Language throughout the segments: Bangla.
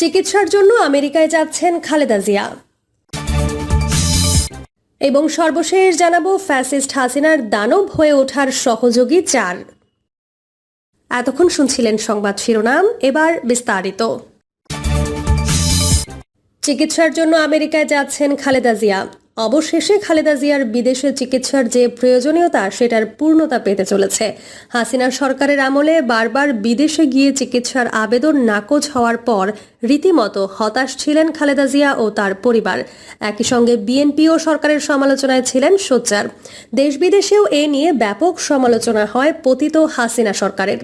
চিকিৎসার জন্য আমেরিকায় যাচ্ছেন খালেদা জিয়া। এবং সর্বশেষ জানাব, ফ্যাসিস্ট হাসিনার দানব হয়ে ওঠার সহযোগী চার। এতক্ষণ শুনছিলেন সংবাদ শিরোনাম, এবার বিস্তারিত। চিকিৎসার জন্য আমেরিকায় যাচ্ছেন খালেদা জিয়া। অবশেষে খালেদা জিয়ার বিদেশে চিকিৎসার যে প্রয়োজনীয়তা, সেটার পূর্ণতা পেতে চলেছে। হাসিনা সরকারের আমলে বারবার বিদেশে গিয়ে চিকিৎসার আবেদন নাকচ হওয়ার পর রীতিমতো হতাশ ছিলেন খালেদা জিয়া ও তার পরিবার। একই সঙ্গে বিএনপিও সরকারের সমালোচনায় ছিলেন সোচ্চার। দেশ বিদেশেও এ নিয়ে ব্যাপক সমালোচনা হয় পতিত হাসিনা সরকারের।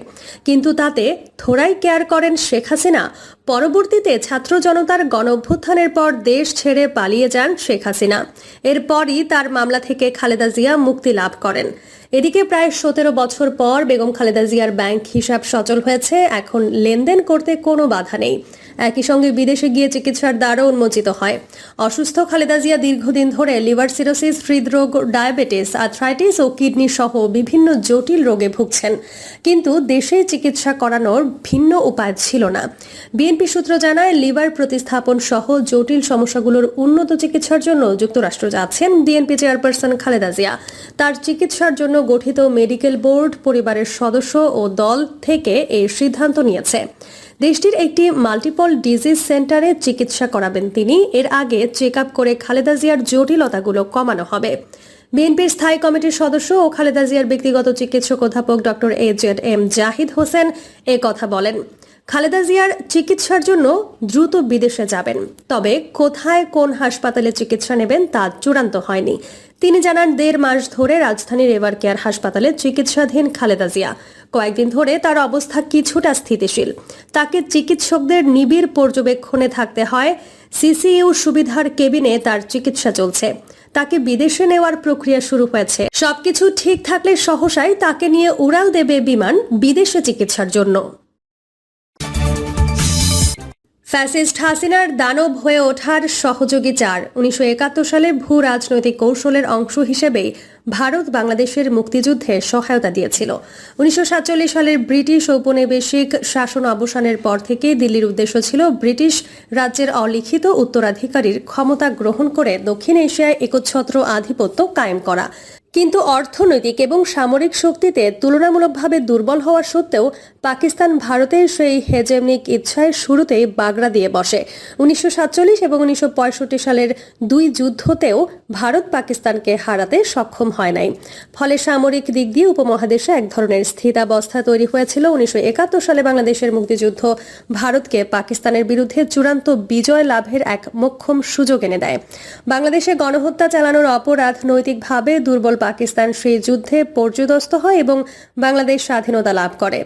কিন্তু তাতে থোড়াই কেয়ার করেন শেখ হাসিনা। পরবর্তীতে ছাত্র জনতার গণ অভ্যুত্থানের পর দেশ ছেড়ে পালিয়ে যান শেখ হাসিনা। এরপরই তার মামলা থেকে খালেদা জিয়া মুক্তি লাভ করেন। এদিকে প্রায় সতেরো বছর পর বেগম খালেদা জিয়ার ব্যাংক হিসাব সচল হয়েছে। এখন লেনদেন করতে কোনো বাধা নেই। একই সঙ্গে বিদেশে গিয়ে চিকিৎসার দ্বারও উন্মোচিত হয়। অসুস্থ খালেদা জিয়া দীর্ঘদিন ধরে লিভার সিরোসিস, হৃদরোগ, ডায়াবেটিস, আর্থ্রাইটিস ও কিডনি সহ বিভিন্ন জটিল রোগে ভুগছেন। কিন্তু দেশে চিকিৎসা করানোর ভিন্ন উপায় ছিল না। বিএনপি সূত্র জানায়, লিভার প্রতিস্থাপন সহ জটিল সমস্যাগুলোর উন্নত চিকিৎসার জন্য যুক্তরাষ্ট্র যাচ্ছেন বিএনপি চেয়ারপারসন খালেদা জিয়া। তার চিকিৎসার জন্য গঠিত মেডিকেল বোর্ড পরিবারের সদস্য ও দল থেকে এই সিদ্ধান্ত নিয়েছে। দেশটির একটি মাল্টিপল ডিজিজ সেন্টারে চিকিৎসা করাবেন তিনি। এর আগে চেক আপ করে খালেদা জিয়ার জটিলতাগুলো কমানো হবে। বিএনপির স্থায়ী কমিটির সদস্য ও খালেদা জিয়ার ব্যক্তিগত চিকিৎসক অধ্যাপক doctor A Z M Zahid Hossain এ কথা বলেন। খালেদা জিয়ার চিকিৎসার জন্য দ্রুত বিদেশে যাবেন, তবে কোথায় কোন হাসপাতালে চিকিৎসা নেবেন তা চূড়ান্ত হয়নি। তিনি জানান, দেড় মাস ধরে রাজধানীর এভার কেয়ার হাসপাতালে চিকিৎসাধীন খালেদা জিয়া। কয়েকদিন ধরে তার অবস্থা কিছুটা স্থিতিশীল। তাকে চিকিৎসকদের নিবিড় পর্যবেক্ষণে থাকতে হয়। সিসিইউ সুবিধার কেবিনে তার চিকিৎসা চলছে। তাকে বিদেশে নেওয়ার প্রক্রিয়া শুরু হয়েছে। সবকিছু ঠিক থাকলে সহসাই তাকে নিয়ে উড়াল দেবে বিমান বিদেশে চিকিৎসার জন্য। ফ্যাসিস্ট হাসিনার দানব হয়ে ওঠার সহযোগী চার। উনিশশো সালে ভূ রাজনৈতিক কৌশলের অংশ হিসেবেই ভারত বাংলাদেশের মুক্তিযুদ্ধে সহায়তা দিয়েছিল। উনিশশো সাতচল্লিশ সালের ব্রিটিশ ঔপনিবেশিক শাসন অবসানের পর থেকে দিল্লির উদ্দেশ্য ছিল ব্রিটিশ রাজ্যের অলিখিত উত্তরাধিকারীর ক্ষমতা গ্রহণ করে দক্ষিণ এশিয়ায় একচ্ছত্র আধিপত্য কায়েম করা। কিন্তু অর্থনৈতিক এবং সামরিক শক্তিতে তুলনামূলকভাবে দুর্বল হওয়া সত্ত্বেও পাকিস্তান ভারতের সেই হেজেমনিক ইচ্ছায় শুরুতেই বাগড়া দিয়ে বসে। উনিশশো সাতচল্লিশ এবং উনিশশো পঁয়ষট্টি সালের দুই যুদ্ধতেও ভারত পাকিস্তানকে হারাতে সক্ষম হয় নাই। ফলে সামরিক দিক দিয়ে উপমহাদেশে এক ধরনের স্থিতাবস্থা তৈরি হয়েছিল। উনিশশো একাত্তর সালে বাংলাদেশের মুক্তিযুদ্ধ ভারতকে পাকিস্তানের বিরুদ্ধে চূড়ান্ত বিজয় লাভের এক মোক্ষম সুযোগ এনে দেয়। বাংলাদেশে গণহত্যা চালানোর অপরাধ নৈতিকভাবে দুর্বল পাকিস্তান সেই যুদ্ধে পর্যদস্ত হয় এবং বাংলাদেশ স্বাধীনতা লাভ করে।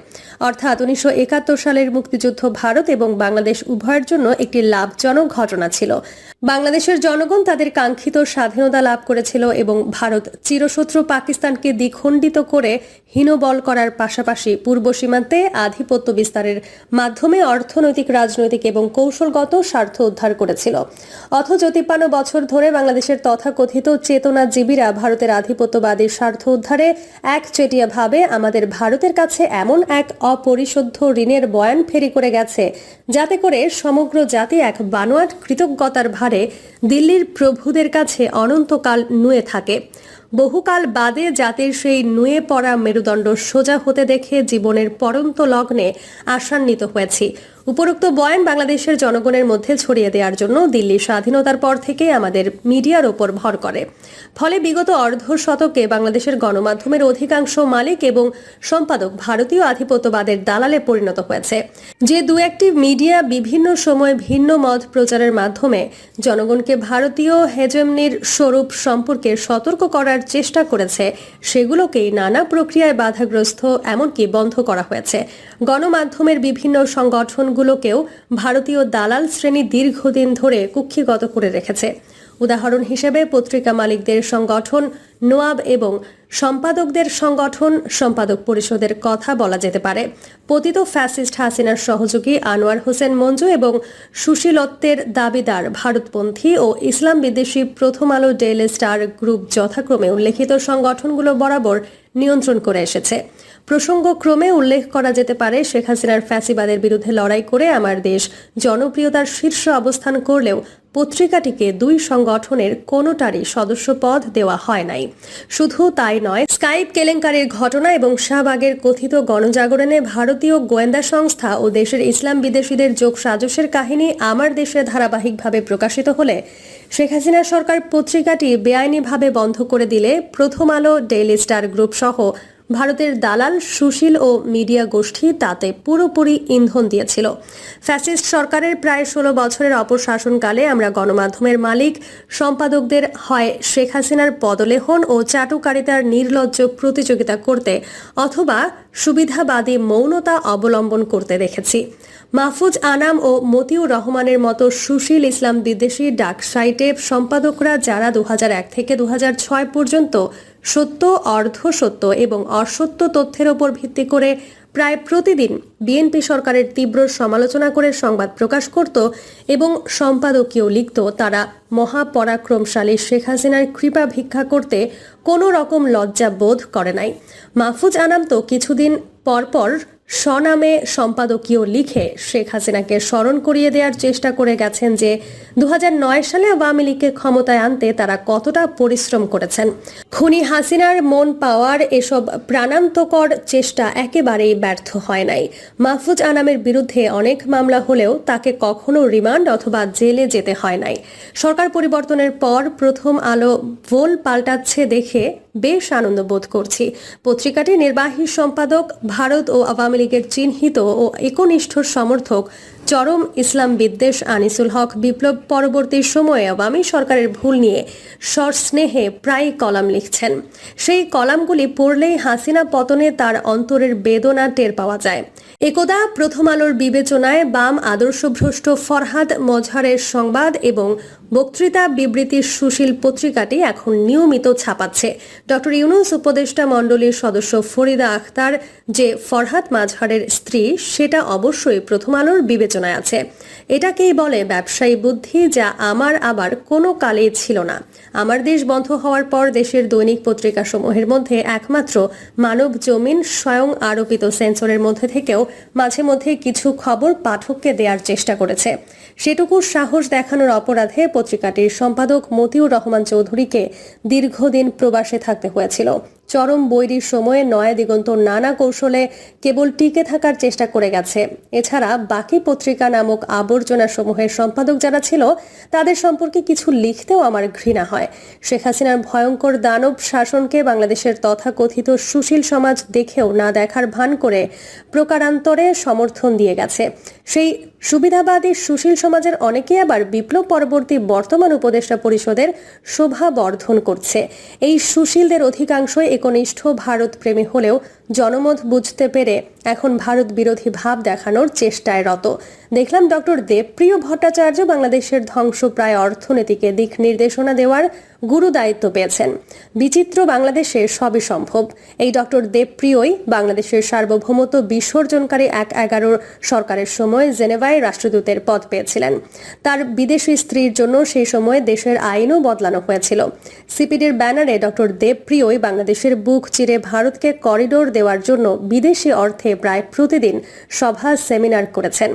অর্থাৎ উনিশশো একাত্তর সালের মুক্তিযুদ্ধ ভারত এবং বাংলাদেশ উভয়ের জন্য একটি লাভজনক ঘটনা ছিল। বাংলাদেশের জনগণ তাদের কাঙ্ক্ষিত স্বাধীনতা লাভ করেছিল এবং ভারত চিরশত্রু পাকিস্তানকে দ্বিখণ্ডিত করে হীনবল করার পাশাপাশি পূর্ব সীমান্তে আধিপত্য বিস্তারের মাধ্যমে অর্থনৈতিক, রাজনৈতিক এবং কৌশলগত স্বার্থ উদ্ধার করেছিল। অথচ তিপ্পান্ন বছর ধরে বাংলাদেশের তথাকথিত চেতনাজীবীরা ভারতের আধিপত্যবাদীর স্বার্থ উদ্ধারে একচেটিয়াভাবে আমাদের ভারতের কাছে এমন এক অপরিশোধ্য ঋণের বয়ান ফেরি করে গেছে, যাতে করে সমগ্র জাতি এক বানোয়াট কৃতজ্ঞতার ভারে দিল্লির প্রভুদের কাছে অনন্তকাল নুয়ে থাকে। বহুকাল বাদে জাতির সেই নুয়ে পড়া মেরুদণ্ড সোজা হতে দেখে জীবনের পরন্ত লগ্নে আশান্বিত হয়েছি। উপরোক্ত বয়ান বাংলাদেশের জনগণের মধ্যে ছড়িয়ে দেওয়ার জন্য দিল্লি স্বাধীনতার পর থেকে আমাদের মিডিয়ার ওপর ভর করে। ফলে বিগত অর্ধ শতকে বাংলাদেশের গণমাধ্যমের অধিকাংশ মালিক এবং সম্পাদক ভারতীয় আধিপত্যবাদের দালালে পরিণত হয়েছে। যে দু একটি মিডিয়া বিভিন্ন সময় ভিন্ন মত প্রচারের মাধ্যমে জনগণকে ভারতীয় হেজেমনির স্বরূপ সম্পর্কে সতর্ক করার চেষ্টা করেছে, সেগুলোকেই নানা প্রক্রিয়ায় বাধাগ্রস্ত এমনকি বন্ধ করা হয়েছে। গণমাধ্যমের বিভিন্ন সংগঠনগুলোকেও ভারতীয় দালাল শ্রেণি দীর্ঘদিন ধরে কুক্ষিগত করে রেখেছে। উদাহরণ হিসেবে পত্রিকা মালিকদের সংগঠন নোয়াব এবং সম্পাদকদের সংগঠন সম্পাদক পরিষদের কথা বলা যেতে পারে। পতিত ফ্যাসিস্ট হাসিনার সহযোগী আনোয়ার হোসেন মঞ্জু এবং সুশীলত্বের দাবিদার ভারতপন্থী ও ইসলাম বিদ্বেষী প্রথম আলো ডেইলি স্টার গ্রুপ যথাক্রমে উল্লেখিত সংগঠনগুলো বরাবর নিয়ন্ত্রণ করে এসেছে। প্রসঙ্গক্রমে উল্লেখ করা যেতে পারে, শেখ হাসিনার ফ্যাসিবাদের বিরুদ্ধে লড়াই করে আমার দেশ জনপ্রিয়তার শীর্ষ অবস্থান করলেও পত্রিকাটিকে দুই সংগঠনের কোনোটারই সদস্য পদ দেওয়া হয় নাই। শুধু তাই নয়, স্কাইপ কেলেঙ্কারির ঘটনা এবং শাহবাগের কথিত গণজাগরণে ভারতীয় গোয়েন্দা সংস্থা ও দেশের ইসলাম বিদেশিদের যোগ সাজসের কাহিনী আমার দেশে ধারাবাহিকভাবে প্রকাশিত হলে শেখ হাসিনা সরকার পত্রিকাটি বেআইনিভাবে বন্ধ করে দিলে প্রথম আলো ডেইলি স্টার গ্রুপ সহ ভারতের দালাল, সুশীল ও মিডিয়া গোষ্ঠী তাতে পুরোপুরি ইন্ধন দিয়েছিল। ফ্যাসিস্ট সরকারের প্রায় ষোলো বছরের অপশাসনকালে আমরা গণমাধ্যমের মালিক, সম্পাদকদের হয় শেখ হাসিনার পদলেহন ও চাটুকারিতার নির্লজ্জ প্রতিযোগিতা করতে অথবা সুবিধাবাদী মৌনতা অবলম্বন করতে দেখেছি। মাহফুজ আনাম ও মতিউর রহমানের মতো সুশীল ইসলাম বিদেশি ডাক সাইটে সম্পাদকরা যারা দু হাজার এক থেকে দুহাজার ছয় পর্যন্ত সত্য, অর্ধ সত্য এবং অসত্য তথ্যের ওপর ভিত্তি করে প্রায় প্রতিদিন বিএনপি সরকারের তীব্র সমালোচনা করে সংবাদ প্রকাশ করত এবং সম্পাদকীয় লিখত, তারা মহাপরাক্রমশালী শেখ হাসিনার কৃপা ভিক্ষা করতে কোনো রকম লজ্জা বোধ করে নাই। মাহফুজ আনাম তো কিছুদিন পরপর স্বনামে সম্পাদকীয় লিখে শেখ হাসিনাকে স্মরণ করিয়ে দেওয়ার চেষ্টা করে গেছেন যে দু হাজার নয় সালে আওয়ামী লীগকে ক্ষমতায় আনতে তারা কতটা পরিশ্রম করেছেন। খুনি হাসিনার মন পাওয়ার এসব প্রাণান্তকর চেষ্টা একেবারেই ব্যর্থ হয় নাই। মাহফুজ আনামের বিরুদ্ধে অনেক মামলা হলেও তাকে কখনো রিমান্ড অথবা জেলে যেতে হয় নাই। সরকার পরিবর্তনের পর প্রথম আলো ভোল পাল্টাচ্ছে দেখে বেশ আনন্দ বোধ করছি। পত্রিকাটির নির্বাহী সম্পাদক ভারত ও আওয়ামী লীগের চিহ্নিত ও একনিষ্ঠ সমর্থক চরম ইসলাম বিদ্বেষ আনিসুল হক বিপ্লব পরবর্তী সময়ে আওয়ামী সরকারের ভুল নিয়ে সস্নেহে প্রায় কলাম লিখছেন। সেই কলামগুলি পড়লেই হাসিনা পতনে তার অন্তরের বেদনা টের পাওয়া যায়। একদা প্রথম আলোর বিবেচনায় বাম আদর্শভ্রষ্ট ফরহাদ মজহারের সংবাদ এবং বক্তৃতা বিবৃতির সুশীল পত্রিকাটি এখন নিয়মিত ছাপাচ্ছে। ডক্টর ইউনুস উপদেষ্টা মণ্ডলীর সদস্য ফরিদা আখতার যে ফরহাদ মাঝহারের স্ত্রী, সেটা অবশ্যই প্রথম আলোর বিবেচনায় আছে। এটাকেই বলে ব্যবসায়ী বুদ্ধি যা আমার আবার কোনো কালেই ছিল না। আমার দেশ বন্ধ হওয়ার পর দেশের দৈনিক পত্রিকা সমূহের মধ্যে একমাত্র মানব জমিন স্বয়ং আরোপিত সেন্সরের মধ্যে থেকেও মাঝে মধ্যে কিছু খবর পাঠককে দেওয়ার চেষ্টা করেছে। সেটুকু সাহস দেখানোর অপরাধে পত্রিকাটির সম্পাদক মতিউর রহমান চৌধুরীকে দীর্ঘদিন প্রবাসে থাকতে হয়েছিল। চরম বৈরির সময়ে নয়া দিগন্ত নানা কৌশলে কেবল টিকে থাকার চেষ্টা করে গেছে। এছাড়া বাকি পত্রিকা নামক আবর্জনা সমূহের সম্পাদক যারা ছিল, তাদের সম্পর্কে কিছু লিখতেও আমার ঘৃণা হয়। শেখ হাসিনার ভয়ঙ্কর দানব শাসনকে বাংলাদেশের তথাকথিত সুশীল সমাজ দেখেও না দেখার ভান করে প্রকারান্তরে সমর্থন দিয়ে গেছে। সেই সুবিধাবাদী সুশীল সমাজের অনেকেই আবার বিপ্লব পরবর্তী বর্তমান উপদেষ্টা পরিষদের শোভা বর্ধন করছে। এই সুশীলদের অধিকাংশই একনিষ্ঠ ভারত প্রেমী হলেও জনমত বুঝতে পেরে এখন ভারত বিরোধী ভাব দেখানোর চেষ্টায় রত। দেখলাম ডক্টর দেবপ্রিয় ভট্টাচার্য বাংলাদেশের ধ্বংসপ্রায় অর্থনীতিকে দিক নির্দেশনা দেওয়ার গুরু দায়িত্ব পেয়েছেন। বিচিত্র বাংলাদেশে সবই সম্ভব। এই ডক্টর দেবপ্রিয়ই বাংলাদেশের সার্বভৌমত্ব বিসর্জনকারী এক এগারোর সরকারের সময় জেনেভায় রাষ্ট্রদূতের পদ পেয়েছিলেন। তার বিদেশি স্ত্রীর জন্য সেই সময় দেশের আইনও বদলানো হয়েছিল। সিপিডির ব্যানারে ডক্টর দেবপ্রিয়ই বাংলাদেশের বুক চিরে ভারতকে করিডোর দেওয়ার জন্য বিদেশি অর্থে প্রায় প্রতিদিন সভা, সেমিনার করেছেন।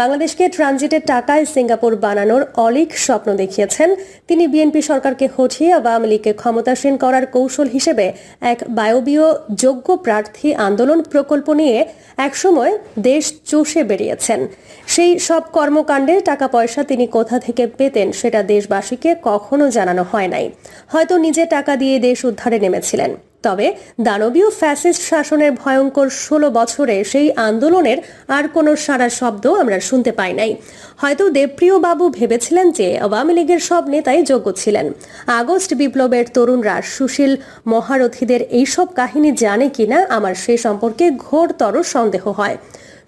বাংলাদেশকে ট্রানজিটের টাকায় সিঙ্গাপুর বানানোর অলিক স্বপ্ন দেখিয়েছেন। তিনি বিএনপি সরকারকে হঠিয়ে আওয়ামী লীগকে ক্ষমতাসীন করার কৌশল হিসেবে এক বায়বীয় যোগ্য প্রার্থী আন্দোলন প্রকল্প নিয়ে একসময় দেশ চষে বেরিয়েছেন। সেই সব কর্মকাণ্ডে টাকা পয়সা তিনি কোথা থেকে পেতেন সেটা দেশবাসীকে কখনো জানানো হয় নাই। হয়তো নিজে টাকা দিয়ে দেশ উদ্ধারে নেমেছিলেন। তবে দানবীয় ফ্যাসিস্ট শাসনের ভয়ঙ্কর ষোলো বছরে সেই আন্দোলনের আর কোনো সারা শব্দ আমরা শুনতে পাই নাই। হয়তো দেবপ্রিয় বাবু ভেবেছিলেন যে আওয়ামী লীগের সব নেতাই যোগ্য ছিলেন। আগস্ট বিপ্লবের তরুণরা সুশীল মহারথীদের এইসব কাহিনী জানে কিনা আমার সে সম্পর্কে ঘোরতর সন্দেহ হয়।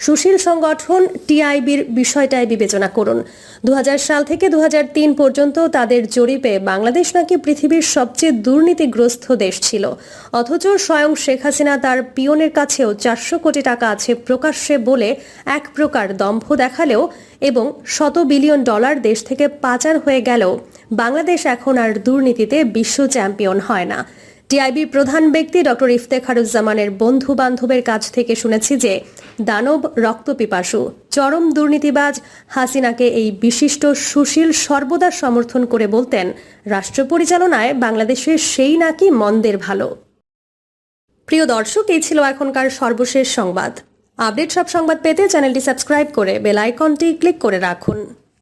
সুশীল সংগঠন টিআইবির বিষয়টায় বিবেচনা করুন। দু হাজার সাল থেকে দু হাজার তিন পর্যন্ত তাদের জরিপে বাংলাদেশ নাকি পৃথিবীর সবচেয়ে দুর্নীতিগ্রস্ত দেশ ছিল। অথচ স্বয়ং শেখ হাসিনা তার পিয়নের কাছেও চারশো কোটি টাকা আছে প্রকাশ্যে বলে এক প্রকার দম্ভ দেখালেও এবং শত বিলিয়ন ডলার দেশ থেকে পাচার হয়ে গেলেও বাংলাদেশ এখন আর দুর্নীতিতে বিশ্ব চ্যাম্পিয়ন হয় না। টিআইবির প্রধান ব্যক্তি ডক্টর ইফতেখারুজ্জামানের বন্ধু বান্ধবের কাছ থেকে শুনেছি যে দানব রক্তপিপাসু। চরম দুর্নীতিবাজ হাসিনাকে এই বিশিষ্ট সুশীল সর্বদা সমর্থন করে বলতেন রাষ্ট্র পরিচালনায় বাংলাদেশের সেই নাকি মন্দের ভালো। প্রিয় দর্শক, এই ছিল এখনকার সর্বশেষ সংবাদ। আপডেট সব সংবাদ পেতে চ্যানেলটি সাবস্ক্রাইব করে বেল আইকনটি ক্লিক করে রাখুন।